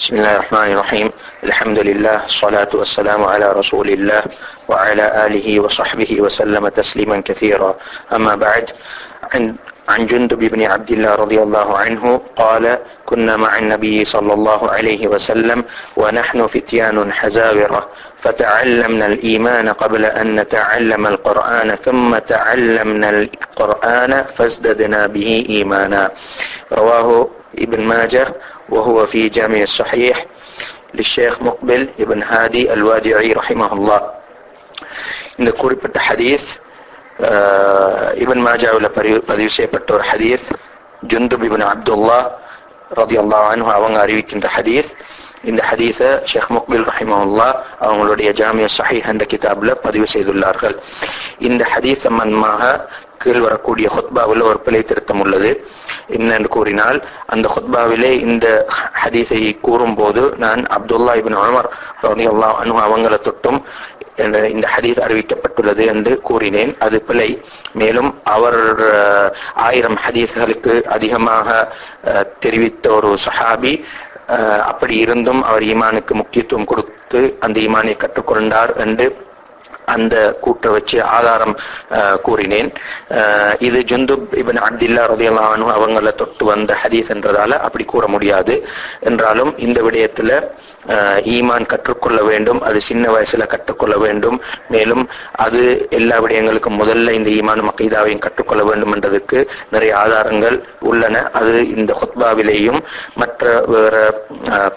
بسم الله الرحمن الرحيم الحمد لله الصلاة والسلام على رسول الله وعلى آله وصحبه وسلم تسليما كثيرا أما بعد عن عن جندب بن عبد الله رضي الله عنه قال كنا مع النبي صلى الله عليه وسلم ونحن فتيان حزاورة فتعلمنا الإيمان قبل أن نتعلم القرآن ثم تعلمنا القرآن فازددنا به إيمانا رواه ابن ماجه وهو في جامع الصحيح للشيخ مقبل ابن هادي الوادعي رحمه الله இந்த குறிப்பிட்ட ஹதீஸ் இபன் மாஜாவில் பதிவு பதிவு செய்யப்பட்ட ஒரு ஹதீஸ் ஜுந்துப் இபன் அப்துல்லா ரதி அன்ஹு அவங்க அறிவிக்கின்ற ஹதீஸ் இந்த ஹதீஸை ஷேக் முக்பில் ரஹிமஹுல்லா அவங்களுடைய ஜாமிய சஹீஹ் என்ற கிதாப்ல பதிவு செய்துள்ளார்கள். இந்த ஹதீஸ் சம்பந்தமாக கீழ் வரக்கூடிய ஹொத்பாவில் ஒரு பிழை திருத்தம் உள்ளது. என்னென்று கூறினால் அந்த ஹொத்பாவிலே இந்த ஹதீஸை கூறும்போது நான் அப்துல்லா இபின் உமர் ரதி அல்லா அனு அவங்களை தொட்டும் இந்த ஹதீஸ் அறிவிக்கப்பட்டுள்ளது என்று கூறினேன். அது பிழை. மேலும் அவர் ஆயிரம் ஹதீஸ்களுக்கு அதிகமாக தெரிவித்த ஒரு சஹாபி அப்படி இருந்தும் அவர் ஈமானுக்கு முக்கியத்துவம் கொடுத்து அந்த ஈமானை கற்றுக்கொண்டார் என்று அந்த கூட்ட வச்சு ஆதாரம் கூறினேன். இது ஜுந்துப் இபின் அப்துல்லா ரதியல்லானு அவங்கள தொட்டு வந்த ஹதீஸ் என்றதால அப்படி கூற முடியாது. என்றாலும் இந்த விடயத்துல ஈமான் கற்றுக்கொள்ள வேண்டும் அது சின்ன வயசுல கற்றுக்கொள்ள வேண்டும். மேலும் அது எல்லா விடயங்களுக்கும் முதல்ல இந்த ஈமான் மக்கீதாவையும் கற்றுக்கொள்ள வேண்டும் என்றதுக்கு நிறைய ஆதாரங்கள் உள்ளன. அது இந்த ஹொத்பாவிலேயும் மற்ற வேற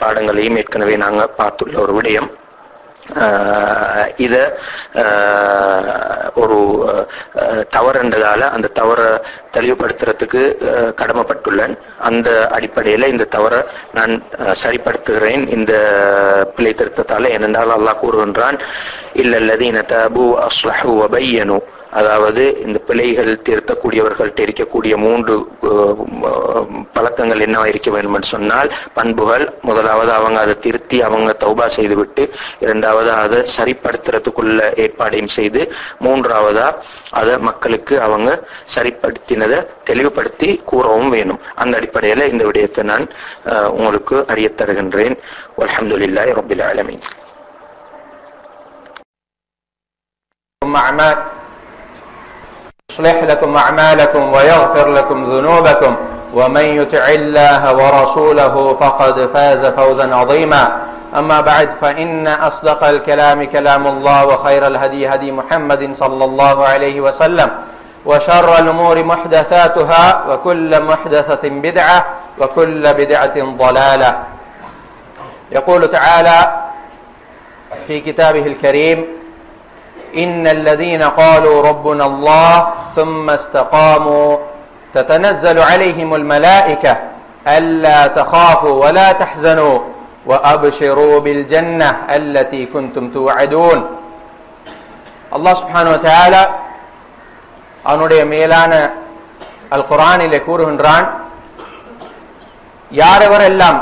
பாடங்களையும் ஏற்கனவே நாங்கள் பார்த்துள்ள ஒரு விடயம். இத ஒரு தவறுன்றதால அந்த தவறை தெளிவுபடுத்துறதுக்கு கடமைப்பட்டுள்ளேன். அந்த அடிப்படையில இந்த தவறை நான் சரிப்படுத்துகிறேன். இந்த பிழை திருத்தத்தால ஏனென்றால் அல்லாஹ் கூறுகின்றான் இல்லல்லதீன தபு அஸ்லஹு வபையனு அதாவது இந்த பிழைகள் திருத்தக்கூடியவர்கள்ட்ட இருக்கக்கூடிய மூன்று பழக்கங்கள் என்ன இருக்க வேண்டும் என்று சொன்னால் பண்புகள் முதலாவது அவங்க அதை திருத்தி அவங்க தௌபா செய்துவிட்டு இரண்டாவது அதை சரிப்படுத்துறதுக்குள்ள ஏற்பாடையும் செய்து மூன்றாவதா அதை மக்களுக்கு அவங்க சரிப்படுத்தினதை தெளிவுபடுத்தி கூறவும் வேணும். அந்த அடிப்படையில இந்த விடயத்தை நான் உங்களுக்கு அறிய தருகின்றேன். அலமதுல்லாஹி ரபில் ஆலமின். يصلح لكم أعمالكم ويغفر لكم ذنوبكم ومن يطع الله ورسوله فقد فاز فوزا عظيما. أما بعد فإن أصدق الكلام كلام الله وخير الهدي هدي محمد صلى الله عليه وسلم وشر الأمور محدثاتها وكل محدثة بدعة وكل بدعة ضلالة. يقول تعالى في كتابه الكريم إن الذين قالوا ربنا الله ثم استقاموا تتنزل عليهم الملائكة ألا تخافوا ولا تحزنوا وأبشروا بالجنة التي كنتم توعدون الله سبحانه وتعالى அவனுடைய மேலான அல் குரானிலே கூறுகின்றான் யாரெவரெல்லாம்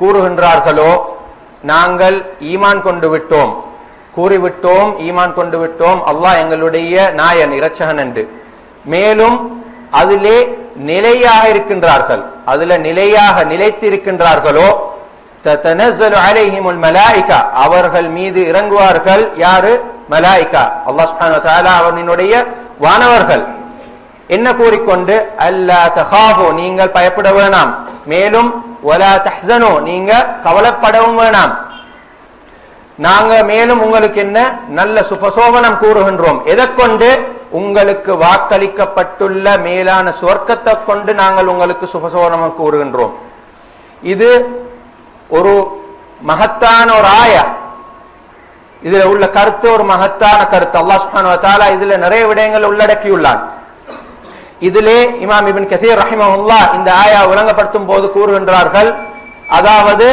கூறுகின்றார்களோ நாங்கள் ஈமான் கொண்டு விட்டோம் கூறிவிட்டோம் ஈமான் கொண்டு விட்டோம். அல்லாஹ் எங்களுடைய நாயன் இரட்சகன் என்று. மேலும் அதிலே நிலையாக இருக்கின்றார்கள். அதுல நிலையாக நிலைத்திருக்கின்றார்களோ மலாய்கா. அவர்கள் மீது இறங்குவார்கள் யாரு? மலாய்கா. அல்லாஹ் சுப்ஹானஹு வானவர்கள். என்ன கூறிக்கொண்டு? அல்லா தஹாபோ நீங்கள் பயப்பட வேணாம். மேலும் ஒலா தஹ்சனோ நீங்க கவலைப்படவும் வேணாம். நாங்க மேலும் உங்களுக்கு என்ன நல்ல சுபசோபனம் கூறுகின்றோம். எதை கொண்டு உங்களுக்கு வாக்களிக்கப்பட்டுள்ள மேலான சுவர்க்கத்தை கொண்டு நாங்கள் உங்களுக்கு சுபசோபனம் கூறுகின்றோம். இது ஒரு மகத்தான ஒரு ஆயா. இதுல உள்ள கருத்து ஒரு மகத்தான கருத்து. அல்லாஹ் இதுல நிறைய விடயங்கள் உள்ளடக்கியுள்ளான். இதிலே இமாம் இபின் கசீர் ரஹிமஹுல்லா இந்த ஆயா விளங்கப்படுத்தும் போது கூறுகின்றார்கள். அதாவது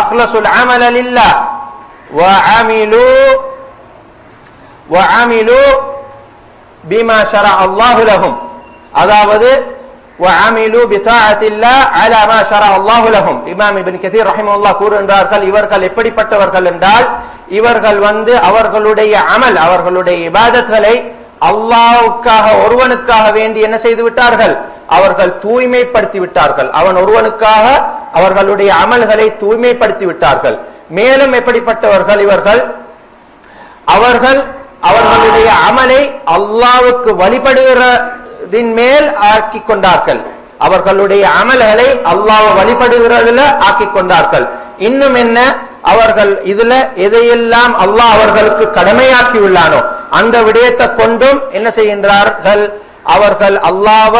அஹ்லசுல் அமல அலில்லா وعملوا وعملوا بما شرع الله لهم அதாவது وعملوا بطاعة الله على ما شرع الله لهم இமாம் இப்னு கதீர் ரஹிமஹுல்லாஹ் கூறுகின்றார்கள் இவர்கள் எப்படிப்பட்டவர்கள் என்றால் இவர்கள் வந்து அவர்களுடைய அமல் அவர்களுடைய இபாதத்களை அல்லாவுக்காக ஒருவனுக்காக வேண்டி என்ன செய்து விட்டார்கள் அவர்கள் தூய்மைப்படுத்தி விட்டார்கள் அவன் ஒருவனுக்காக அவர்களுடைய அமல்களை தூய்மைப்படுத்தி விட்டார்கள் மேலும் எப்படிப்பட்டவர்கள் இவர்கள்? அவர்கள் அவர்களுடைய அமலை அல்லாவுக்கு வழிபடுகிறதின் மேல் ஆக்கி கொண்டார்கள். அவர்களுடைய அமல்களை அல்லாஹ் வழிபடுகிறதுல ஆக்கி கொண்டார்கள். இன்னும் என்ன? அவர்கள் இதுல எதையெல்லாம் அல்லாஹ் அவர்களுக்கு கடமையாக்கி உள்ளானோ அந்த விடயத்தை கொண்டும் என்ன செய்கின்றார்கள்? அவர்கள் அல்லாஹ்வ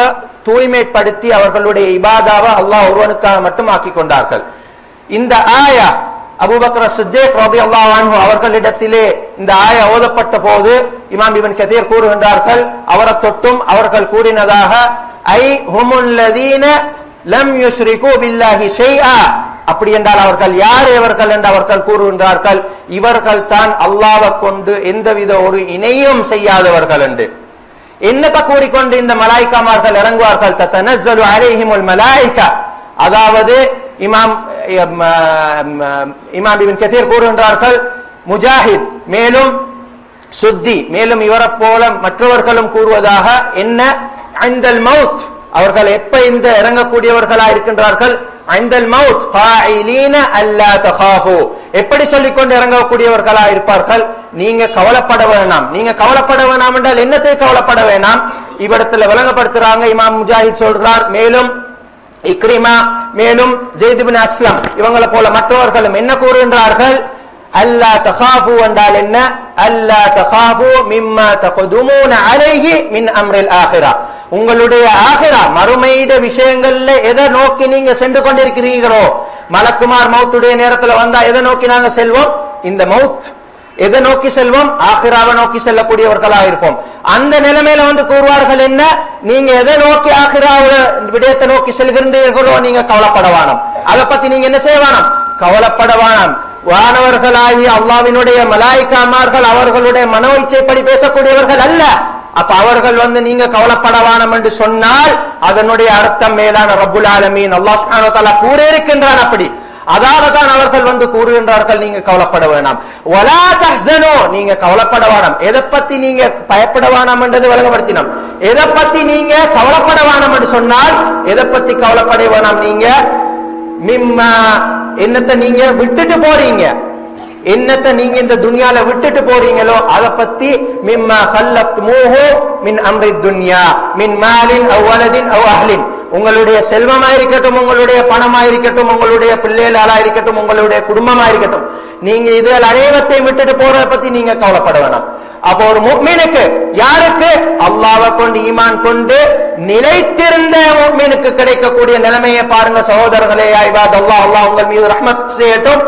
தூய்மைப்படுத்தி அவர்களுடைய இபாதாவை அல்லாஹ் ஒருவனுக்காக மட்டும் ஆக்கி கொண்டார்கள். இந்த ஆயா அபூபக்கர் சித்தேக் ரபி அல்லாஹ் அவர்களிடத்திலே இந்த ஆய ஓதப்பட்ட போது இமாம் இவன் கதீர் கூறுகின்றார்கள் அவரை தொட்டும் அவர்கள் கூறினதாக ஐ ஹுமுல்லதீன லம் யுஸ்ரிகு பில்லாஹி ஷைஆ அப்படி என்றால் அவர்கள் யார் இவர்கள் என்று அவர்கள் கூறுகின்றார்கள் இவர்கள் தான் அல்லாவை கொண்டு எந்தவித ஒரு இணையும் செய்யாதவர்கள் என்று. என்னத்தை கூறிக்கொண்டு இந்த மலாய்க்காமார்கள் இறங்குவார்கள்? தத்தனஸ்ஸலு அலைஹிமுல் மலாய்க்கா அதாவது இமாம் இமாம் இபின் கசீர் கூறுகின்றார்கள் முஜாஹித் மேலும் சுத்தி மேலும் இவரை போல மற்றவர்களும் கூறுவதாக என்ன? ஐந்தல் மவுத். அவர்கள் எப்ப இந்த இறங்கக்கூடியவர்களா இருக்கின்றார்கள் ஐந்தல் மவுத் காயிலீன அல்லா தகாஃபு எப்படி சொல்லிக்கொண்டு இறங்கக்கூடியவர்களா இருப்பார்கள்? நீங்க கவலைப்பட வேணாம். நீங்க கவலைப்பட வேணாம் என்றால் என்னத்தை கவலைப்பட வேணாம்? இவ்விடத்துல விளங்கப்படுத்துறாங்க இமாம் முஜாஹித் சொல்றார் மேலும் இக்ரிமா மேலும் ஜெய்திபின் அஸ்லம் இவங்களை போல மற்றவர்களும் என்ன கூறுகின்றார்கள்? அல்லா தஹாஃபு என்றால் என்ன? அல்லா தஹாஃபு மிம்மா தகுதுமூன அலைஹி மின் அம்ரில் ஆஹிரா. உங்களுடைய ஆகிரா மறுமையிட விஷயங்கள்ல எதை நோக்கி நீங்க சென்று கொண்டிருக்கிறீர்களோ? மலக்குமார் மௌத்துடைய நேரத்துல வந்தா எதை நோக்கி நாங்க செல்வோம்? இந்த மௌத் எதை நோக்கி செல்வோம்? ஆகிராவை நோக்கி செல்லக்கூடியவர்களா இருப்போம் அந்த நிலைமையில வந்து கூறுவார்கள் என்ன? நீங்க எதை நோக்கி ஆஹிராவ விடயத்தை நோக்கி செல்கின்றீர்களோ நீங்க கவலைப்படவானம் அதை பத்தி நீங்க என்ன செய்வானாம் கவலைப்படவானாம் வானவர்களாகி அல்லாவினுடைய மலாய்க்காமார்கள் அவர்களுடைய மனோ இச்சைப்படி பேசக்கூடியவர்கள் அல்ல. அப்ப அவர்கள் வந்து நீங்க கவலைப்படவானம் என்று சொன்னால் அதனுடைய அர்த்தம் மேலான ரபுல் ஆலமீன். அல்லாஹ் கூற இருக்கின்றான் அப்படி. அதாலதான் அவர்கள் வந்து கூறுகின்றார்கள் நீங்க கவலைப்பட வேணாம். ஒலா தஹ்சனு நீங்க கவலைப்பட வேணாம். எதை பத்தி நீங்க பயப்பட வேணாம் என்றது விளங்கப்படுத்தினோம் எதை பத்தி நீங்க கவலைப்பட வேணாம் என்று சொன்னால் எதை பத்தி கவலைப்பட வேணாம் நீங்க? மிம்ம என்னத்தை நீங்க விட்டுட்டு போறீங்க? என்னத்தை நீங்க இந்த துன்யால விட்டுட்டு போறீங்களோ? அதை பத்தி மிம்மா ஹல்லஃப்துமூஹு மின் அம்ரி துன்யா மின் மாலின் அவ் வலதின் அவ் அஹ்லின். உங்களுடைய செல்வமா இருக்கட்டும் உங்களுடைய பணமா இருக்கட்டும் உங்களுடைய பிள்ளைகளா இருக்கட்டும் உங்களுடைய குடும்பமா இருக்கட்டும் நீங்க இதில் அனைவத்தையும் விட்டுட்டு போறத பத்தி நீங்க கவலைப்பட வேணாம். அப்போ ஒரு முக்மீனுக்கு யாருக்கு? அல்லாவை கொண்டு ஈமான் கொண்டு நிலைத்திருந்த முக்மீனுக்கு கிடைக்கக்கூடிய நிலைமையை பாருங்க சகோதரர்களே ஆய்வாத் அல்லாஹ் அல்லா உங்கள் மீது ரஹ்மத் செய்யட்டும்.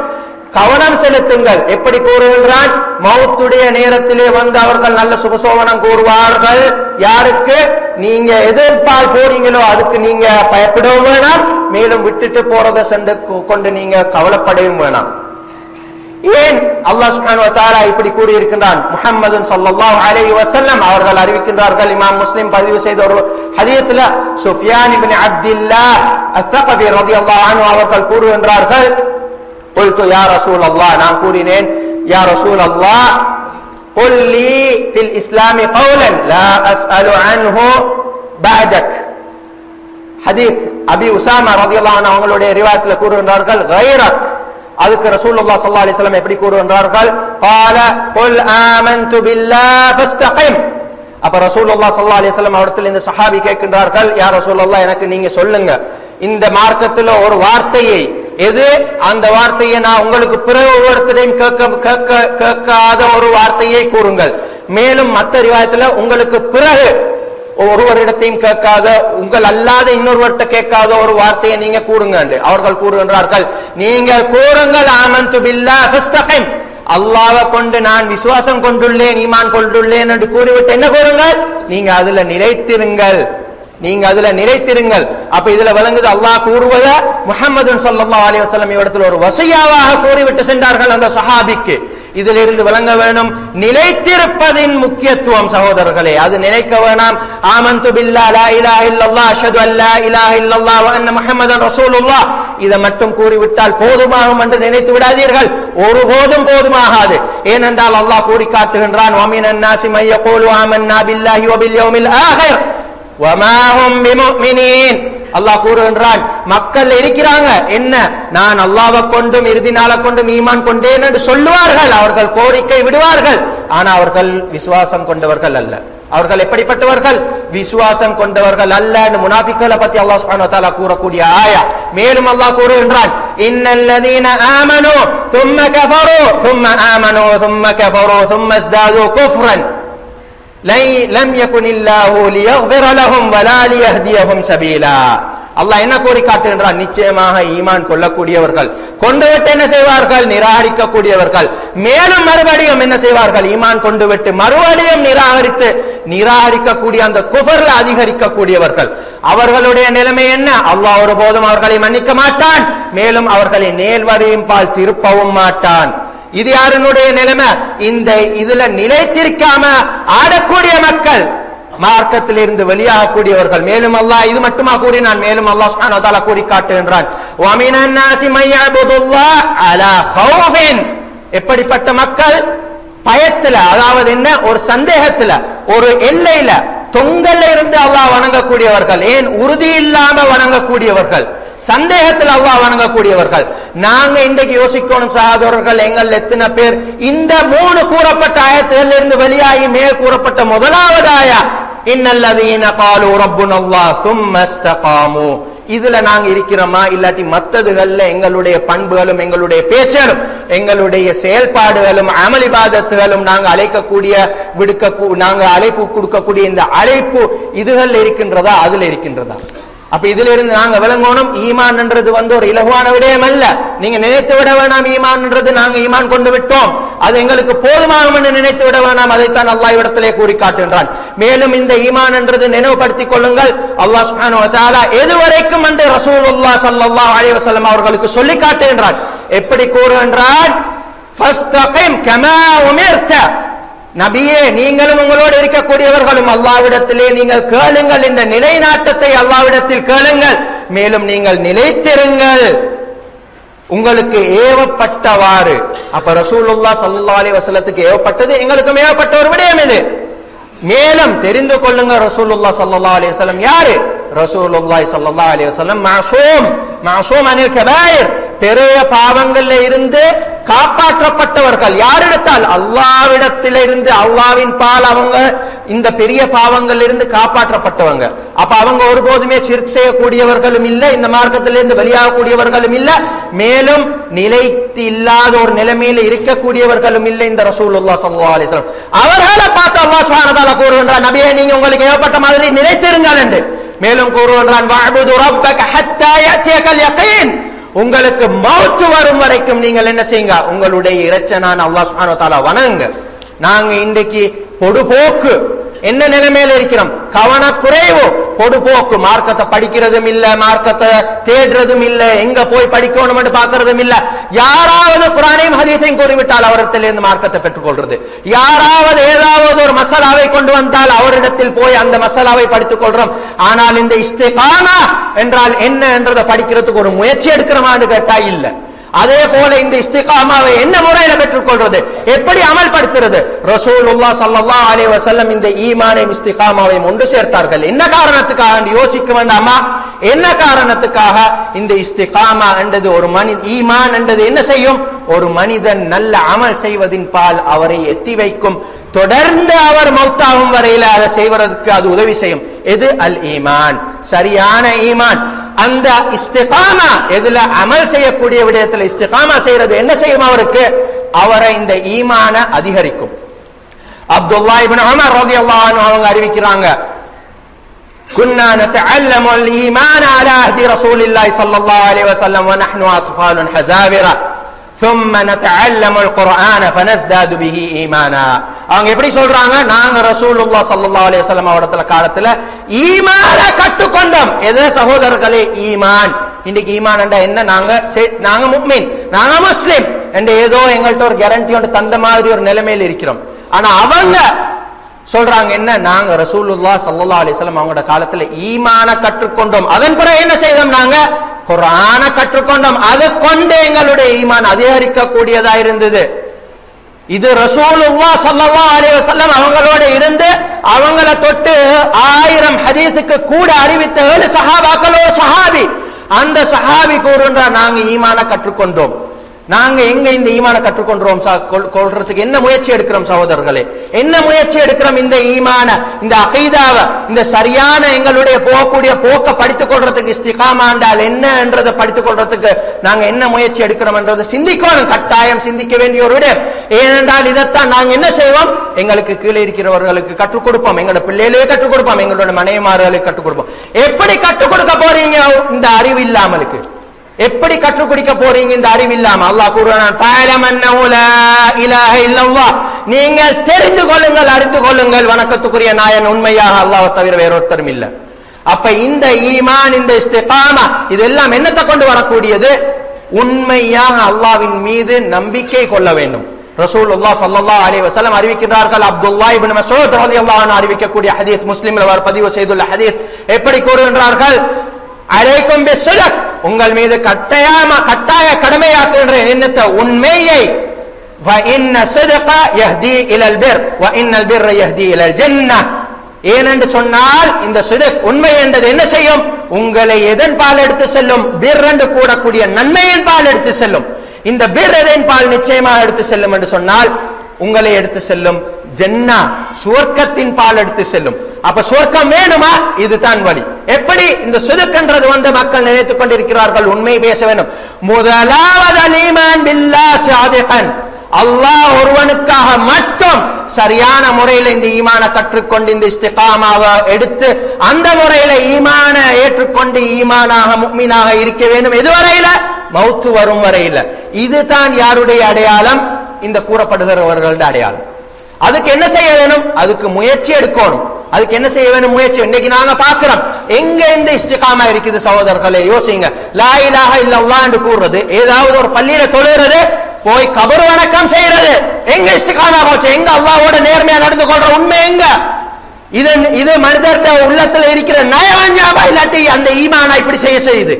கவனம் செலுத்துங்கள். எப்படி கூறுகின்றான்? மௌத்துடைய நேரத்திலே வந்து அவர்கள் நல்ல சுபசோவனம் கூறுவார்கள். யாருக்கு? நீங்க எதிர்ப்பால் போறீங்களோ அதுக்கு நீங்க பயப்படவும் வேணாம். மேலும் விட்டுட்டு போறதை சென்று கொண்டு நீங்க கவலைப்படவும் வேணாம். ஏன்? அல்லாஹ் சுப்ஹானஹு இப்படி கூறி இருக்கின்றான் முஹம்மது ஸல்லல்லாஹு அலைஹி அவர்கள் அறிவிக்கின்றார்கள். இமாம் முஸ்லிம் பதிவு செய்த ஒரு ஹதீஸ்ல சுஃபியான் இப்னு அப்துல்லாஹ் அஸ்ஸகபி ரலியல்லாஹு அன்ஹு அவர்கள் கூறுகின்றார்கள் قلت يا رسول الله நான் கூறினேன் يا رسول الله قل لي في الإسلام قولا لا أسأل عنه بعدك ஹதீஸ் அபி உசாமா ரதியல்லாஹு அன்ஹு அவங்களுடைய ரிவாயத்துல கூறுகின்றார்கள் கைரக் அதுக்கு ரசூலுல்லாஹ் ஸல்லல்லாஹு அலைஹி வஸல்லம் எப்படி கூறுகின்றார்கள் قال قل آمنت بالله فاستقم அப்ப ரசூலுல்லாஹ் ஸல்லல்லாஹு அலைஹி வஸல்லம் அவர்களிடத்தில் இந்த சஹாபி கேட்கின்றார்கள் யா ரசூலுல்லாஹ் எனக்கு நீங்க சொல்லுங்க இந்த மார்க்கத்துல ஒரு வார்த்தையை எது? அந்த வார்த்தையை நான் உங்களுக்கு பிறகு ஒவ்வொருத்தரையும் கேட்க கேட்காத ஒரு வார்த்தையை கூறுங்கள். மேலும் மற்ற ரிவாயத்துல உங்களுக்கு பிறகு ஒருவரிடத்தையும் கேட்காத உங்கள் அல்லாத இன்னொருவர்கிட்ட கேட்காத ஒரு வார்த்தையை நீங்க கூறுங்க என்று அவர்கள் கூறுகின்றார்கள் நீங்க கூறுங்கள் ஆமந்து பில்லா ஃபஸ்தகிம் கொண்டு நான் விசுவாசம் கொண்டுள்ளேன் ஈமான் கொண்டுள்ளேன் என்று கூறிவிட்டு என்ன கூறுங்கள்? நீங்க அதுல நிலைத்திருங்கள். நீங்க அதுல நிலைத்திருங்கள். அப்ப இதுல விளங்குது அல்லாஹ் கூறுவத முகமது சல்லா அலி வசலம் இவடத்தில் ஒரு வசையாவாக கூறிவிட்டு சென்றார்கள் அந்த சஹாபிக்கு. இதிலிருந்து விளங்க வேணும் நிலைத்திருப்பதின் முக்கியத்துவம் சகோதரர்களே. அது நினைக்க வேணாம். ஆமந்து பில்லா லா இலாஹ இல்லல்லாஹ் அஷ்ஹது அல்லா இலாஹ இல்லல்லாஹ் வ அன்ன முஹம்மதன் ரசூலுல்லாஹ். இத மட்டும் கூறிவிட்டால் போதுமாகும் என்று நினைத்து விடாதீர்கள். ஒருபோதும் போதுமாகாது. ஏனென்றால் அல்லாஹ் கூறி காட்டுகின்றான் வமினன் நாசி மை யகூலு ஆமன்னா பில்லாஹி வ பில் யௌமில் ஆஹிர். அல்லாஹ் கூறுகின்றான் மக்கள் இருக்கிறாங்க என்ன நான் அல்லாஹ்வை கொண்டும் இறுதி நாளை கொண்டும் ஈமான் கொண்டேன் என்று சொல்லுவார்கள் அவர்கள் கோரிக்கை விடுவார்கள் ஆனா அவர்கள் விசுவாசம் கொண்டவர்கள் அல்ல அவர்கள் எப்படிப்பட்டவர்கள் விசுவாசம் கொண்டவர்கள் அல்ல முனாஃபிக்களை பத்தி அல்லாஹ் சுப்ஹானஹு வ தஆலா கூறக்கூடிய ஆயா மேலும் அல்லாஹ் கூறுகின்றான் இன்னல்லதீன ஆமனு ثم كفروا ثم آمنوا ثم كفروا ثم ازدادوا كفرا அல்லாஹ் என்ன கூறி காட்டுகின்றான் நிச்சயமாக ஈமான் கொள்ளக்கூடியவர்கள் கொண்டுவிட்டு என்ன செய்வார்கள் நிராகரிக்கக்கூடியவர்கள் மேலும் மறுபடியும் என்ன செய்வார்கள் ஈமான் கொண்டு விட்டு மறுபடியும் நிராகரித்து நிராகரிக்கக்கூடிய அந்த குஃபர்ல அதிகரிக்கக்கூடியவர்கள் அவர்களுடைய நிலைமை என்ன அல்லாஹ் ஒருபோதும் அவர்களை மன்னிக்க மாட்டான் மேலும் அவர்களை நேர்வழியின் பால் திருப்பவும் மாட்டான் இது யாருனுடைய நிலைமை? இந்த இதுல நிலைத்திருக்காம ஆடக்கூடிய மக்கள். மார்க்கத்தில் இருந்து வெளியாகக்கூடியவர்கள். மேலும் அல்லாஹ் இது மட்டுமா கூறி நான் மேலும் அல்லாஹ் சுப்ஹானஹு வ கூறி காட்டுகின்றான். வ மினன் நாசி எப்படிப்பட்ட மக்கள்? பயத்துல அதாவது என்ன? ஒரு சந்தேகத்துல ஒரு எல்லையில தொங்கல்ல இருந்து அல்லாஹ் வணங்கக்கூடியவர்கள். ஏன்? உறுதி இல்லாம வணங்கக்கூடியவர்கள். சந்தேகத்தில் அல்லாஹ் வணங்கக்கூடியவர்கள். நாங்க இன்றைக்கு யோசிக்கணும் சகோதரர்கள் எங்கள் எத்தனை பேர். இந்த மூணு கூறப்பட்ட ஆயத்தில் இருந்து வெளியாகி மேல் கூறப்பட்ட முதலாவது ஆயா இன்னல்லதீன காலு ரப்புனல்லாஹ் சும்ம இஸ்தகாமு. இதுல நாங்க இருக்கிறோமா? இல்லாட்டி மத்ததுகள்ல எங்களுடைய பண்புகளும் எங்களுடைய பேச்சலும் எங்களுடைய செயல்பாடுகளும் அமளிபாதத்துகளும் நாங்க அழைக்கக்கூடிய விடுக்க நாங்க அழைப்பு கொடுக்கக்கூடிய இந்த அழைப்பு இதுகள்ல இருக்கின்றதா? அதுல இருக்கின்றதா? அப்ப இதுல இருந்து நாங்க விளங்கணும் ஈமான்ன்றது வந்து ஒரு இலகுவான விடயம் அல்ல நீங்க நினைத்து விட வேணாம் ஈமான்ன்றது நாங்க ஈமான் கொண்டு விட்டோம். அது எங்களுக்கு போதுமாகும் என்று நினைத்து விட வேணாம் அதைத்தான் அல்லாஹ் இடத்திலே கூறி காட்டுகின்றான் மேலும் இந்த ஈமான் என்றது நினைவுபடுத்திக் கொள்ளுங்கள். அல்லாஹ் சுப்ஹானஹு வ தஆலா எதுவரைக்கும் என்று ரசூலுல்லாஹ் ஸல்லல்லாஹு அலைஹி வஸல்லம் அவர்களுக்கு சொல்லி காட்டுகின்றான் எப்படி கூறுகின்றான்? ஃபஸ்தகிம் கமா உமிர்த. நபியே நீங்களும் உங்களோடு இருக்கக்கூடியவர்களும் அல்லாவிடத்திலே நீங்கள் கேளுங்கள். இந்த நிலைநாட்டத்தை அல்லாவிடத்தில் கேளுங்கள். மேலும் நீங்கள் நிலைத்திருங்கள். உங்களுக்கு ஏவப்பட்டவாறு. அப்ப ரசூலுல்லா ஸல்லல்லாஹு அலைஹி ஏவப்பட்டது எங்களுக்கும் ஏவப்பட்ட ஒரு விடயம் இது. மேலும் தெரிந்து கொள்ளுங்க ரசூலுல்லா சல்லா அலி வசலம் யாரு? ரசூலுல்லாய் சல்லா அலி வசலம் மாசூம் மாசூம் அனில் கபாயர். பெரிய பாவங்கள்ல இருந்து காப்பாற்றப்பட்டவர்கள் யாரிடத்தால்? அல்லாவிடத்தில இருந்து அல்லாவின் பால் அவங்க இந்த பெரிய பாவங்கள்ல இருந்து காப்பாற்றப்பட்டவங்க. அப்ப அவங்க ஒருபோதுமே சிறுக் செய்யக்கூடியவர்களும் இல்ல இந்த மார்க்கத்திலிருந்து வெளியாகக்கூடியவர்களும் இல்ல. மேலும் நிலைத்து இல்லாத ஒரு நிலைமையில இருக்கக்கூடியவர்களும் இல்லை இந்த ரசூலுல்லாஹ் ஸல்லல்லாஹு அலைஹி வஸல்லம். அவர்களை பார்த்து அல்லா சுப்ஹானஹு கூறுகின்றார் நபியை நீங்க உங்களுக்கு ஏவப்பட்ட மாதிரி நிலைத்திருங்கள் என்று. மேலும் கூறுகின்றான் உங்களுக்கு மௌத்து வரும் வரைக்கும் நீங்கள் என்ன செய்யுங்க? உங்களுடைய இறைச்சனான அல்லாஹ் சுப்ஹானஹு தாலா வணங்க நாங்க இன்றைக்கு பொடுபோக்கு என்ன நிலைமையில இருக்கிறோம்? கவனக்குறைவு பொடுபோக்கு. மார்க்கத்தை படிக்கிறதும் இல்ல மார்க்கத்தை தேடுறதும் இல்ல எங்க போய் படிக்கணும் பார்க்கறதும் இல்ல. யாராவது குரானையும் ஹதீஸையும் கூறிவிட்டால் அவரிடத்திலிருந்து மார்க்கத்தை பெற்றுக்கொள்றது. யாராவது ஏதாவது ஒரு மசாலாவை கொண்டு வந்தால் அவரிடத்தில் போய் அந்த மசாலாவை படித்துக் கொள்றோம். ஆனால் இந்த இஸ்திகானா என்றால் என்ன என்றதை படிக்கிறதுக்கு ஒரு முயற்சி எடுக்கிறோமான்னு கேட்டா இல்ல. அதே போல இந்த இஸ்திகாமாவை என்ன முறையில பெற்றுக்கொள்வது எப்படி அமல்படுத்துறது? ரசூலுல்லாஹ் சல்லா அலே வசல்லம் இந்த ஈமானை இஸ்திகாமாவை ஒன்று சேர்த்தார்கள். என்ன காரணத்துக்காக என்று யோசிக்க வேண்டாமா? என்ன காரணத்துக்காக? இந்த இஸ்திகாமா என்றது ஒரு மனி ஈமான் என்றது என்ன செய்யும்? ஒரு மனிதன் நல்ல அமல் செய்வதின் பால் அவரை எத்தி வைக்கும். தொடர்ந்து அவர் மௌத்தாகும் வரையில அதை செய்வதற்கு அது உதவி செய்யும். எது? அல் ஈமான் சரியான ஈமான். அந்த இஸ்திகாமா எதுல அமல் செய்யக்கூடிய விடயத்துல இஸ்திகாமா செய்யறது என்ன செய்யும் அவருக்கு? அவரை இந்த ஈமான அதிகரிக்கும். அப்துல்லா இபின் உமர் ரலியல்லாஹு அன்ஹு அவங்க அறிவிக்கிறாங்க குன்னா நதஅல்லமுல் ஈமான அலா அஹ்தி ரசூலில்லாஹி ஸல்லல்லாஹு அலைஹி வஸல்லம் வ நஹ்னு ثم نتعلم القرآن فنزداد به إيمانا அவங்க எப்படி சொல்றாங்க நாங்க ரசூலுல்லாஹ் ஸல்லல்லாஹு அலைஹி வஸல்லம் அவடத்துல காலத்துல ஈமான கற்றுக்கொண்டோம் எது சகோதரர்களே ஈமான் இன்னைக்கு ஈமான் என்றா என்ன நாங்க செ- நாங்க முக்மின் நாங்க முஸ்லிம் என்று ஏதோ எங்கள்ட்ட ஒரு கேரண்டி ஒன்று தந்த மாதிரி ஒரு நிலைமையில இருக்கிறோம் ஆனா அவங்க சொல்றாங்க என்ன? நாங்க ரசூலுல்லா சல்லா அலிஸ்லாம் அவங்களோட காலத்துல ஈமான கற்றுக்கொண்டோம். அதன் பிறகு என்ன செய்தோம் நாங்க? குரான கற்றுக்கொண்டோம். அது கொண்டு எங்களுடைய ஈமான் அதிகரிக்க கூடியதா இருந்தது. இது ரசூலுல்லா சல்லா அலி வசல்லம் அவங்களோட இருந்து அவங்கள தொட்டு ஆயிரம் ஹதீஸுக்கு கூட அறிவித்த ஏழு சஹாபாக்கள் ஒரு சஹாபி. அந்த சஹாபி கூறுன்ற நாங்க ஈமான கற்றுக்கொண்டோம். நாங்க எங்க இந்த ஈமான கற்றுக்கொண்டோம் சா- கொள்- கொள்றதுக்கு என்ன முயற்சி எடுக்கிறோம் சகோதரர்களே? என்ன முயற்சி எடுக்கிறோம் இந்த ஈமான இந்த அகைதாவை இந்த சரியான எங்களுடைய போகக்கூடிய போக்க படித்துக் கொள்றதுக்கு இஸ்திகாமாண்டால் என்னன்றதை படித்துக் கொள்றதுக்கு நாங்க என்ன முயற்சி எடுக்கிறோம்ன்றதை சிந்திக்கணும் கட்டாயம் சிந்திக்க வேண்டிய ஒரு விட ஏனென்றால் இதைத்தான் நாங்க என்ன செய்வோம்? எங்களுக்கு கீழே இருக்கிறவர்களுக்கு கற்றுக் கொடுப்போம். எங்களோட பிள்ளைகளே கற்றுக் கொடுப்போம். எங்களோட மனைவிமார்களுக்கு கற்றுக் கொடுப்போம். எப்படி கற்றுக் கொடுக்க போறீங்க? இந்த அறிவு இல்லாமலுக்கு. எப்படி கற்றுக் குடிக்க போறீங்க இந்த அறிவு இல்லாம? அல்லாஹ் கூறுவான் நீங்கள் தெரிந்து கொள்ளுங்கள் அறிந்து கொள்ளுங்கள். வணக்கத்துக்குரிய நாயன் உண்மையாக அல்லாஹ் தவிர வேறொருத்தரும் இல்லை. அப்ப இந்த ஈமான் இந்த இஸ்திகாமா இதெல்லாம் என்னத்தை கொண்டு வரக்கூடியது? உண்மையாக அல்லாஹ்வின் மீது நம்பிக்கை கொள்ள வேண்டும். ரசூலுல்லாஹ் சல்லா அலி வசலம் அறிவிக்கிறார்கள் அப்துல்லாஹ் இபின் மசூத் ரலியல்லாஹு அன்ஹு அறிவிக்கக்கூடிய ஹதீஸ் முஸ்லிம்ல அவர் பதிவு செய்துள்ள ஹதீஸ். எப்படி கூறுகின்றார்கள்? அழைக்கும் பிஸ்ஸிதக் உங்கள் மீது கட்டாயமா கட்டாய கடமையாக்குகின்ற நினைத்த உண்மையை ஏனென்று சொன்னால் இந்த சுதக் உண்மை என்றது என்ன செய்யும்? உங்களை எதன் பால் எடுத்து செல்லும்? பிர் கூடக்கூடிய நன்மையின் பால் எடுத்து செல்லும். இந்த பிர் எதன் பால் நிச்சயமாக எடுத்து செல்லும் என்று சொன்னால் உங்களை எடுத்து செல்லும் ஜென்னா. சுவர்க்கத்தின் பால் எடுத்து செல்லும். அப்ப சுவர்க்கம் வேணுமா? இதுதான் வழி. எப்படி இந்த சுருக்கன்றது வந்து மக்கள் நினைத்துக் கொண்டிருக்கிறார்கள்? உண்மை பேச வேண்டும். முதலாவது அலீமான் பில்லா சாதிகன் அல்லாஹ் ஒருவனுக்காக மட்டும் சரியான முறையில் இந்த ஈமான கற்றுக்கொண்டு இந்த இஸ்திகாமாவை எடுத்து அந்த முறையில ஈமான ஏற்றுக்கொண்டு ஈமானாக முக்மீனாக இருக்க வேண்டும். எதுவரையில மௌத்து வரும் வரையில. இதுதான் யாருடைய அடையாளம்? இந்த கூறப்படுகிறவர்களுடைய அடையாளம். அதுக்கு என்ன செய்ய வேணும்? அதுக்கு முயற்சி எடுக்கணும். அதுக்கு என்ன செய்ய வேணும் முயற்சி. இன்னைக்கு நாங்க பாக்குறோம் எங்க இந்த இஸ்திகாமா இருக்குது சகோதரர்களே? யோசிங்க. லா இலாஹ இல்லல்லாஹ் என்று கூறுறது. ஏதாவது ஒரு பள்ளியில தொழுகிறது போய் கபர் வணக்கம் செய்யறது எங்க இஸ்டிகாமா போச்சு? எங்க அல்லாஹ்வோட நேர்மையா நடந்து கொள்ற உண்மை எங்க? இது இது மனிதர்கிட்ட உள்ளத்துல இருக்கிற நயவஞ்சாபா இல்லாட்டி அந்த ஈமானா இப்படி செய்ய செய்யுது?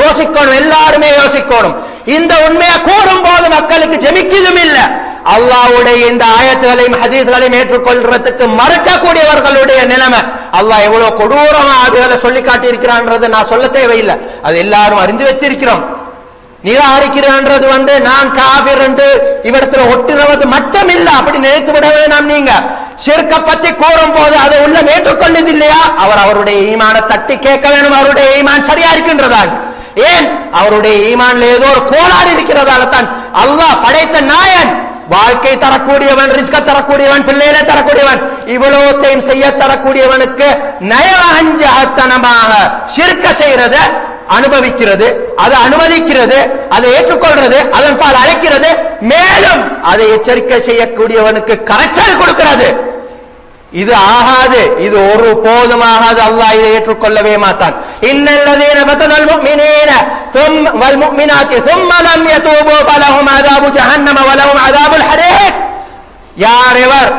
யோசிக்கணும். எல்லாருமே யோசிக்கணும். இந்த உண்மையை கூறும் போது மக்களுக்கு ஜெமிக்கதும் இல்லை. அல்லாவுடைய இந்த ஆயத்துகளையும் ஹதீஸ்களையும் ஏற்றுக்கொள்றதுக்கு மறுக்கக்கூடியவர்களுடைய நிலைமை. அல்லாஹ் எவ்வளவு கொடூரமா அதுகளை சொல்லி காட்டியிருக்கிறான்றது நான் சொல்ல தேவையில்லை. அது எல்லாரும் அறிந்து வச்சிருக்கிறோம். நிராகரிக்கிறான்றது வந்து நான் காவிர் என்று இவரத்துல ஒட்டுறது மட்டும் இல்ல அப்படி நினைத்து விட வேணாம் நீங்க. சிறுக்க பத்தி கூறும் போது அதை உள்ள ஏற்றுக்கொள்ளுது இல்லையா? அவர் அவருடைய ஈமான தட்டி கேட்க வேணும். அவருடைய ஈமான் சரியா இருக்கின்றதான் ஏன்? அவருடைய ஈமான்ல ஏதோ ஒரு கோளாறு இருக்கிறதால தான் அல்லாஹ் படைத்த நாயன். வாழ்க்கை தரக்கூடியவன் ரிஸ்க தரக்கூடியவன் பிள்ளைகளை தரக்கூடியவன். இவ்வளவுத்தையும் செய்ய தரக்கூடியவனுக்கு நயவஞ்சகத்தனமாக சிறுக்க செய்யறத அனுபவிக்கிறது அதை அனுமதிக்கிறது அதை ஏற்றுக்கொள்றது அதன் பால் அழைக்கிறது. மேலும் அதை எச்சரிக்கை செய்யக்கூடியவனுக்கு கரைச்சல் கொடுக்கிறது. இது ஆகாது இது ஒரு போதும் ஆகாது அல்லாஹ் இதை ஏற்றுக்கொள்ளவே மாட்டான் இன்னல்லதீன ஃபதனல் முஃமினீன ثم والمؤمنات ثم لم يتوبوا فلهم عذاب جهنم ولهم عذاب الحريق யார் எவர்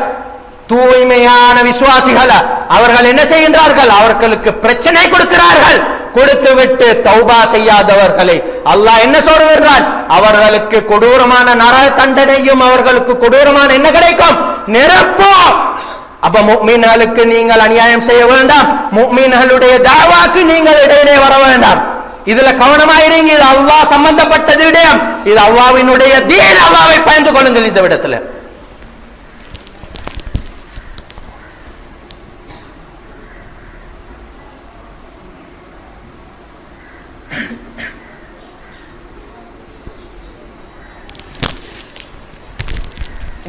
தூய்மையான விசுவாசிகள் அவர்கள் என்ன செய்கின்றார்கள் அவர்களுக்கு பிரச்சனை கொடுக்கிறார்கள் கொடுத்து விட்டு தௌபா செய்யாதவர்களை அல்லாஹ் என்ன சொல்கிறான் அவர்களுக்கு கொடூரமான நர தண்டனையும் அவர்களுக்கு கொடூரமான என்ன கிடைக்கும் நெருப்போ அப்ப முக்மீன்களுக்கு நீங்கள் அநியாயம் செய்ய வேண்டாம். முக்மீன்களுடைய தாவாக்கு நீங்கள் இடையிலே வர வேண்டாம். இதுல கவனமாயிருங்க இது அல்லாஹ் சம்பந்தப்பட்டது விடயம் இது அல்லாவினுடைய தீன். அல்லாவை பயந்து கொள்ளுங்கள் இந்த விடத்துல.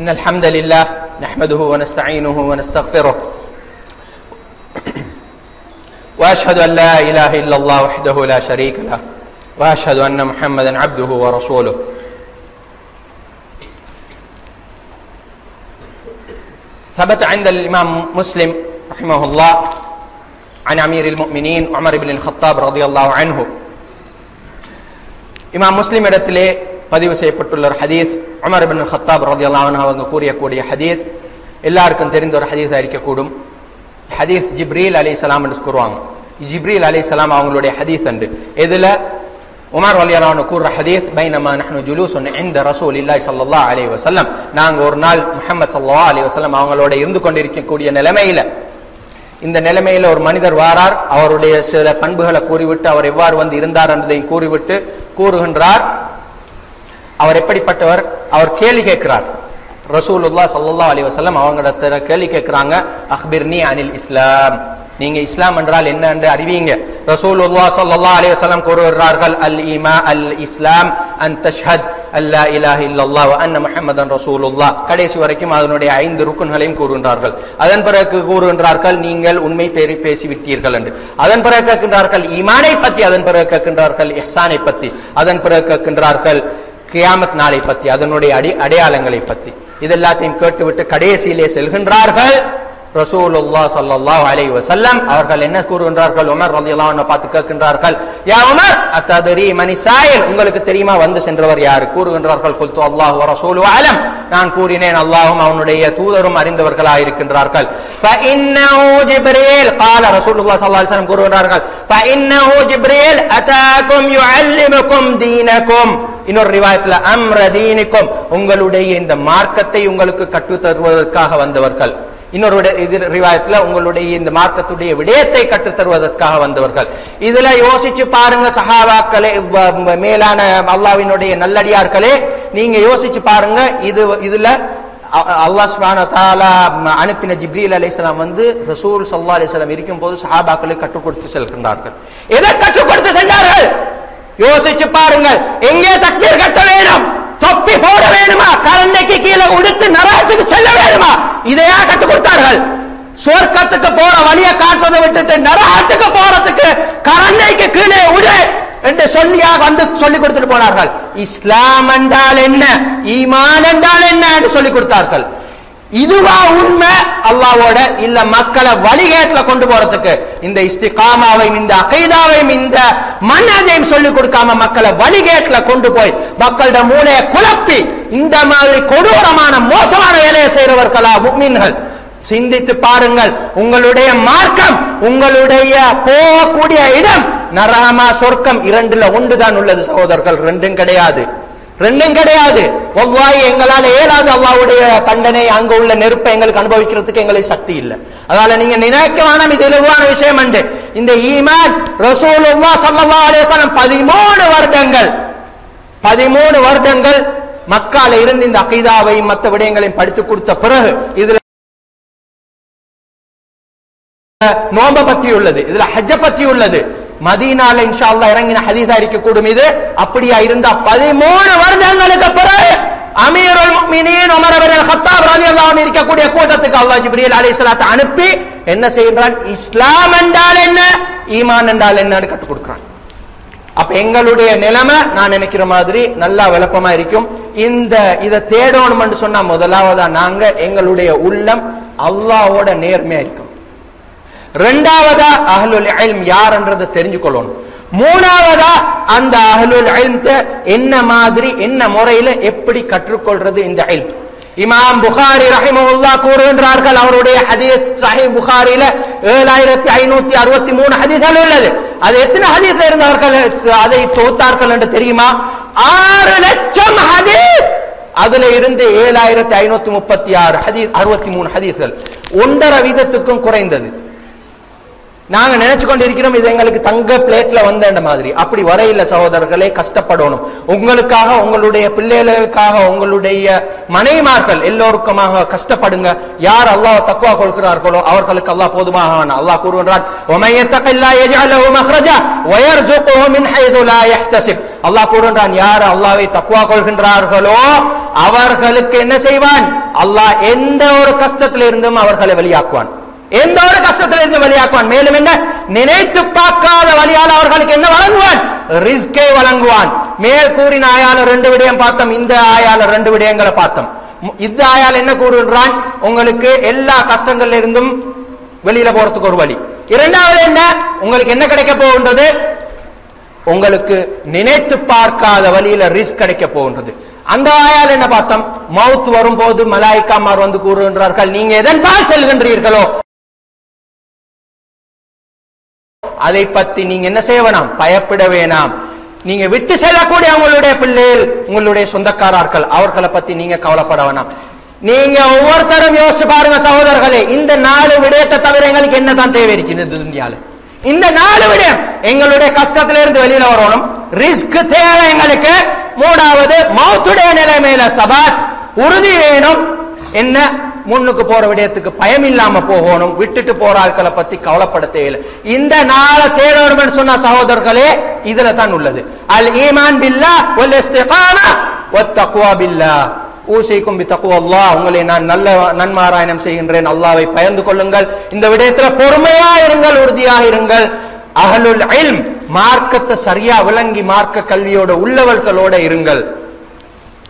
إن الحمد لله نحمده ونستعينه ونستغفره. وأشهد أن لا إله إلا الله وحده لا شريك له. وأشهد أن محمدا عبده ورسوله. ثبت عند الإمام مسلم رحمه الله عن أمير المؤمنين عمر بن الخطاب رضي الله عنه. إمام مسلم رتلي பதிவு செய்யப்பட்டுள்ள ஒரு ஹதீஸ் அமர் பின் ஹத்தாப் ரலியல்லாஹு அவங்க கூறியக்கூடிய ஹதீஸ். எல்லாருக்கும் தெரிந்த ஒரு ஹதீஸ் அறிக்கக்கூடும் ஹதீஸ் ஜிப்ரீல் அலைஹிஸ்ஸலாம் என்று கூறுவாங்க. ஜிப்ரீல் அலைஹிஸ்ஸலாம் அவங்களுடைய ஹதீஸ் அண்டு. எதுல? உமர் ரலியல்லாஹு கூற ஹதீஸ் பைனமா நஹ்னு ஜுலூசுன் ரசூல் இல்லாய் சல்லா அலி வசல்லம் நாங்கள் ஒரு நாள் முகமது சல்லா அலி வசல்லம் அவங்களோட இருந்து கொண்டிருக்கக்கூடிய நிலைமையில இந்த நிலைமையில ஒரு மனிதர் வாரார். அவருடைய சில பண்புகளை கூறிவிட்டு அவர் எவ்வாறு வந்து இருந்தார் என்பதை கூறிவிட்டு கூறுகின்றார். அவர் எப்படிப்பட்டவர்? அவர் கேள்வி கேட்கிறார். ரசூலுல்லாஹ் சல்லா அலி வஸல்லம் அவங்களிடத்துல கேள்வி கேட்கிறாங்க நீ அனில் இஸ்லாம். நீங்க இஸ்லாம் என்றால் என்ன என்று அறிவீங்க. ரசூலுல்லாஹ் சல்லா அலி வஸல்லம் கூறுகிறார்கள் அல் இமா அல் இஸ்லாம் அன் தஷ்ஹத் அல்லா இலாஹ இல்லல்லா வ அன்ன முஹம்மதன் ரசூலுல்லா கடைசி வரைக்கும் அதனுடைய ஐந்து ருக்குன்களையும் கூறுகின்றார்கள். அதன் பிறகு கூறுகின்றார்கள் நீங்கள் உண்மை பேரி பேசிவிட்டீர்கள் என்று. அதன் பிறகு கேட்கின்றார்கள் இமானை பத்தி அதன் பிறகு கேட்கின்றார்கள் இஹ்சானை பத்தி அதன் பிறகு கேட்கின்றார்கள் கியாமத் நாளை பத்தி அதனுடைய அடி அடையாளங்களை பத்தி. இதெல்லாத்தையும் கேட்டுவிட்டு கடைசியிலே செல்கின்றார்கள். ரசூலுல்லாஹ் ஸல்லல்லாஹு அலைஹி வஸல்லம் அவர்கள் என்ன கூறுகின்றார்கள் உமர் ரலியல்லாஹு அன்ஹு பார்த்து கேட்கின்றார்கள் யா உமர் அத்ததரி மனி சாயில் உங்களுக்கு தெரியுமா வந்து சென்றவர் யார் கூறுகின்றார்கள் குல்து அல்லாஹ் வ ரசூலு அலம் நான் கூறினேன் அல்லாஹ்வும் அவனுடைய தூதரும் அறிந்தவர்களாக இருக்கின்றார்கள் فإنه جبريل قال رسول الله صلى الله عليه وسلم கூறுகின்றார்கள் فإنه جبريل أتاكم يعلمكم دينكم இன்னொரு ரிவாயத்துல அம்ர தீனிக்கும் உங்களுடைய இந்த மார்க்கத்தை உங்களுக்கு கற்றுத் தருவதற்காக வந்தவர்கள் இன்னொரு விட- இது ரிவாயத்துல உங்களுடைய இந்த மார்க்கத்துடைய விடயத்தை கற்றுத் தருவதற்காக வந்தவர்கள். இதுல யோசிச்சு பாருங்க சஹாபாக்களே மேலான அல்லாவினுடைய நல்லடியார்களே நீங்க யோசிச்சு பாருங்க இது இதுல அ- அல்லாஹ் சுப்ஹானஹு அனுப்பின ஜிப்ரீல் அலிஸ்லாம் வந்து ரசூல் சல்லா அலிஸ்லாம் இருக்கும் இருக்கும்போது சஹாபாக்களை கற்றுக் கொடுத்து செல்கின்றார்கள். எதை கற்றுக் கொடுத்து சென்றார்கள்? யோசிச்சு பாருங்கள் எங்கே தக்பீர் கட்ட வேணும் தொப்பி போட வேணுமா? கரண்டைக்கு கீழே உடுத்து நரகத்துக்கு செல்ல வேணுமா? இதையா கற்றுக் கொடுத்தார்கள்? சொர்க்கத்துக்கு போற வழியை காட்டுறதை விட்டுட்டு நரகத்துக்கு போறதுக்கு கரண்டைக்கு கீழே உடு என்று சொல்லியாக வந்து சொல்லி கொடுத்துட்டு போனார்கள். இஸ்லாம் என்றால் என்ன? ஈமான் என்றால் என்ன என்று சொல்லி கொடுத்தார்கள். இதுவா உண்மை? அல்லாவோட இல்ல மக்களை வழிகேட்டுல கொண்டு போறதுக்கு இந்த இஸ்திகாமாவையும் இந்த அகைதாவையும் இந்த மன்னதையும் சொல்லி கொடுக்காம மக்களை வழிகேட்டுல கொண்டு போய் மக்களோட மூளையை குழப்பி இந்த மாதிரி கொடூரமான மோசமான வேலையை செய்யறவர்களா முக்மீன்கள்? சிந்தித்து பாருங்கள். உங்களுடைய மார்க்கம் உங்களுடைய போகக்கூடிய இடம் நரகமா சொர்க்கம் இரண்டுல ஒன்றுதான் உள்ளது சகோதரர்கள் ரெண்டும் கிடையாது. ரெண்டும் கிடையாது. ஒவ்வாய் எங்களால ஏழாவது அல்லாவுடைய தண்டனை. அங்க உள்ள நெருப்பை எங்களுக்கு அனுபவிக்கிறதுக்கு எங்களுக்கு சக்தி இல்லை. அதனால நீங்க நினைக்க வேணாம் இது விஷயம் உண்டு இந்த ஈமான் ரசூலுல்லாஹ் ஸல்லல்லாஹு அலைஹி வஸல்லம் 13 வருடங்கள் 13 வருடங்கள் மக்கால இருந்து இந்த அகைதாவையும் மற்ற விடயங்களையும் படித்து கொடுத்த பிறகு இதுல நோம்ப பற்றி உள்ளது இதுல ஹஜ்ஜ பற்றி உள்ளது மதீனால இன்ஷா அல்லா இறங்கின ஹதீஸா இருக்கக்கூடும் இது. அப்படியா இருந்தா பதிமூணு வருடங்களுக்கு பிறகு அமீருல் முஃமினீன் உமர் இப்னு கத்தாப் ரலியல்லாஹு இருக்கக்கூடிய கூட்டத்துக்கு அல்லாஹ் ஜிப்ரீல் அலைஹிஸ்ஸலாத்தை அனுப்பி என்ன செய்கிறான் இஸ்லாம் என்றால் என்ன? ஈமான் என்றால் என்னன்னு கற்றுக் கொடுக்கிறான். அப்ப எங்களுடைய நிலைமை நான் நினைக்கிற மாதிரி நல்லா விளப்பமா இருக்கும். இந்த இதை தேடணும் சொன்னா முதலாவதா நாங்க எங்களுடைய உள்ளம் அல்லாவோட நேர்மையா இருக்கும் ரெண்டாவதா அஹ்லுல் இல்ம் யார்ன்றதை தெரிஞ்சுக்கொள்ளணும். மூணாவதா அந்த அஹ்லுல் இல்ம் என்ன மாதிரி என்ன முறையில எப்படி கற்றுக்கொள்றது இந்த இல்ம். இமாம் புகாரி ரஹிமஹுல்லாஹ் கூறுகின்றார்கள் அவருடைய ஹதீஸ் சஹி புகாரில ஏழாயிரத்தி ஐநூத்தி அறுபத்தி மூணு ஹதீஸ்கள் உள்ளது. அது எத்தனை ஹதீஸ் இருந்தவர்கள் அதை தொகுத்தார்கள் என்று தெரியுமா? ஆறு லட்சம் ஹதீஸ்! அதுல இருந்து ஏழாயிரத்தி ஐநூத்தி முப்பத்தி ஆறு ஹதீஸ் அறுபத்தி மூணு ஹதீஸ்கள். ஒன்றரை வீதத்துக்கும் குறைந்தது. நாங்க நினைச்சு கொண்டு இருக்கிறோம் இது எங்களுக்கு தங்க பிளேட்ல வந்த மாதிரி. அப்படி வரையில சகோதரர்களே கஷ்டப்படணும். உங்களுக்காக உங்களுடைய பிள்ளைகளுக்காக உங்களுடைய மனைமார்கள் எல்லோருக்குமாக கஷ்டப்படுங்க. யார் அல்லாஹ் தக்குவா கொள்கிறார்களோ அவர்களுக்கு அல்லாஹ் போதுமாக அல்லாஹ் கூறுகிறான் அல்லாஹ் கூறுகிறான் யார் அல்லாவை தக்குவா கொள்கின்றார்களோ அவர்களுக்கு என்ன செய்வான்? அல்லாஹ் எந்த ஒரு கஷ்டத்திலிருந்தும் அவர்களை வெளியாக்குவான். எந்த ஒரு கஷ்டத்திலிருந்து வெளியாக்குவான். மேலும் என்ன? நினைத்து பார்க்காத வழியால் அவர்களுக்கு என்ன வழங்குவான்? ரிஸ்கை வழங்குவான். மேல் கூறின ஆயால ரெண்டு விடயம் பார்த்தோம். இந்த ஆயால ரெண்டு விடயங்களை பார்த்தோம். இந்த ஆயால் என்ன கூறுகின்றான்? உங்களுக்கு எல்லா கஷ்டங்கள்ல இருந்தும் வெளியில போறதுக்கு ஒரு வழி. இரண்டாவது என்ன? உங்களுக்கு என்ன கிடைக்க போகின்றது? உங்களுக்கு நினைத்து பார்க்காத வழியில ரிஸ்க் கிடைக்க போகின்றது. அந்த ஆயால் என்ன பார்த்தோம்? மவுத் வரும்போது மலாய்க்காமார் வந்து கூறுகின்றார்கள் நீங்க எதன்பால் செல்கின்றீர்களோ அதை பத்தி நீங்க என்ன செய்ய வேணாம்? பயப்பட வேணாம். நீங்க விட்டு செல்லக்கூடிய உங்களுடைய பிள்ளைகள் உங்களுடைய சொந்தக்காரர்கள் அவர்களை பத்தி நீங்க கவலைப்பட வேணாம். நீங்க ஒவ்வொருத்தரும் யோசிச்சு பாருங்க சகோதரர்களே இந்த நாலு விடயத்தை தவிர எங்களுக்கு என்னதான் தேவை இருக்குது இந்த துன்யால? இந்த நாலு விடயம் எங்களுடைய கஷ்டத்தில இருந்து வெளியில வரணும். ரிஸ்க் தேவை எங்களுக்கு. மூணாவது மௌத்துடைய நிலைமையில சபாத். உறுதி வேணும். என்ன? முன்னுக்கு போற விடயத்துக்கு பயம் இல்லாம போகணும். விட்டுட்டு போற ஆட்களை பத்தி கவலைப்பட தேவையில்லை இந்த நாளை தேடணும் சொன்ன சகோதரர்களே இதுல தான் உள்ளது. அல் ஈமான் பில்லா ஒல் இஸ்திகாமா பில்லா. ஊசைக்கும் பி தக்குவா அல்லாஹ் உங்களை நான் நல்ல நன்மாராயணம் செய்கின்றேன். அல்லாவை பயந்து கொள்ளுங்கள். இந்த விடயத்துல பொறுமையா இருங்கள் உறுதியாக இருங்கள். அகலுல் இல்ம் மார்க்கத்தை சரியா விளங்கி மார்க்க கல்வியோட உள்ளவர்களோட இருங்கள்.